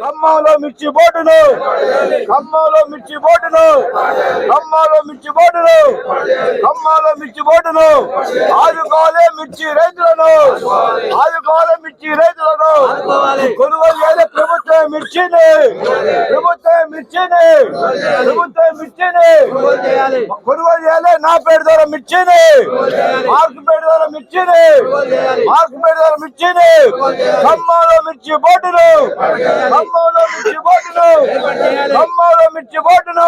ఖమ్మంలో మిర్చి బోటును. ఖమ్మంలో మిర్చి బోటును. ఖమ్మంలో మిర్చి బోటును. ఖమ్మంలో మిర్చి బోటును. ఆదుకోవాలి మిర్చి రైతులను. ఆదుకోవాలి మిర్చి రైతులను. కొనుగోలు చేయాలి ప్రభుత్వం మిర్చిని. ప్రభుత్వం మిర్చిని. ప్రభుత్వం మిర్చిని. కొనుగోలు చేయాలి. నా పేరు ద్వారా మిర్చిని. మార్కు పేరు ద్వారా మిర్చిని. మార్కు పేరు ద్వారా మిర్చిని. ఖమ్మంలో మిర్చి బోటును. ఖమ్మంలో మిర్చి బోటును. ఖమ్మంలో మిర్చి బోటును.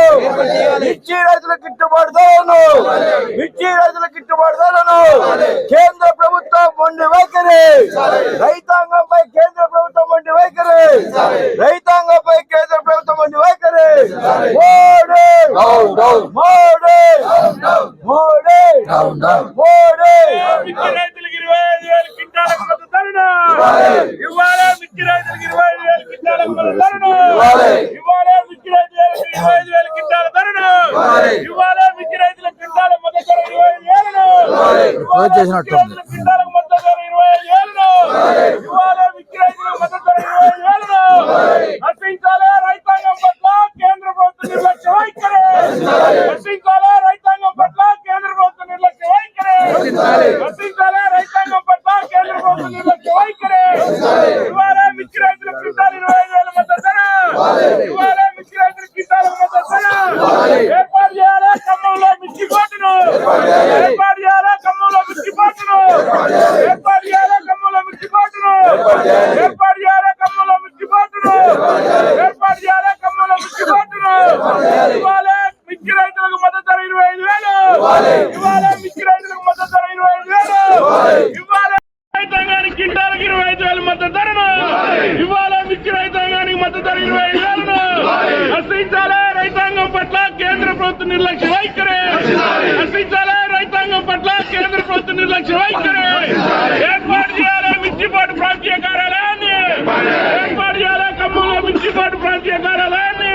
మిర్చి రైతుల గిట్టుబాటు ధరను మిర్చి రైతుల గిట్టుబాటు ధరలను. కేంద్ర ప్రభుత్వం మొండి వైఖరి. రైతాంగంపై కేంద్ర ప్రభుత్వం మొండి వైఖరి రైతాంగంపై కేంద్ర ప్రభుత్వం మొండి వైఖరి మోడీ మోడీ మోడీ మోడీ మిర్చి రైతులకు ఇరవై ఐదు వేల క్వింటాలకు మద్దతు ధరను ఇవాళ మిర్చి రైతులకు ఇరవై ఐదు వేల క్వింటాలకు మద్దతు ధరను ఇవాళ మిర్చి రైతులకు ఇరవై ఐదు వేల క్వింటాల ధరను ఇవాళ మిర్చి రైతుల క్వింటాల మద్దతు ధర ఇరవై ఐదు వేలను ఇవాళ మిర్చి రైతుల క్వింటాలకు మద్దతు ధర ఇరవై ఐదు వేలను ఇవాళ మిర్చి రైతులకు మద్దతు ధర ఇరవై ఐదు వేలను నశించాలే రైతాంగం పట్ల కేంద్ర ప్రభుత్వ నిర్లక్ష్య వైఖరి నశించాలే రైతాంగం పట్ల కేంద్ర ప్రభుత్వ నిర్లక్ష్య వైఖరి నశించాలే రైతాంగం పట్ల కేంద్ర ప్రభుత్వ నిర్లక్ష్య వైఖరి ఇవాళ మిర్చి రైతుల క్వింటాల్ ఇరవై ఐదు వేల మద్దతు ధర. ఇవాళ మిర్చి రైతుల క్వింటాల్ మద్దతు ధర. ఏర్పాటు చేయాలి ఖమ్మంలో మిర్చి కోటును? ఏర్పాటు చేయాలి. ఖమ్మంలో మిర్చి కోటును? ఏర్పాటు చేయాలి. ఖమ్మంలో మిర్చి కోటును? ఏర్పాటు చేయాలి. ఖమ్మంలో మిర్చి కోటును? ఏర్పాటు చేయాలి. ఖమ్మంలో మిర్చి కోటును? ఇవాళ మిర్చి రైతులకు మద్దతు ధర ఇరవై ఐదు వేలు. ఇవాళ. మిర్చి నిర్లక్ష్యం వైఖరే నశించాలే రైతాంగం పట్ల కేంద్ర ప్రభుత్వం నిర్లక్ష్యం వైఖరే ఏర్పాటు చేయాలి మిర్చిపాటు ప్రాంతీయ కార్యాలయాన్ని ఏర్పాటు చేయాలి ఖమ్మంలో మిర్చిపాటు ప్రాంతీయ కార్యాలయాన్ని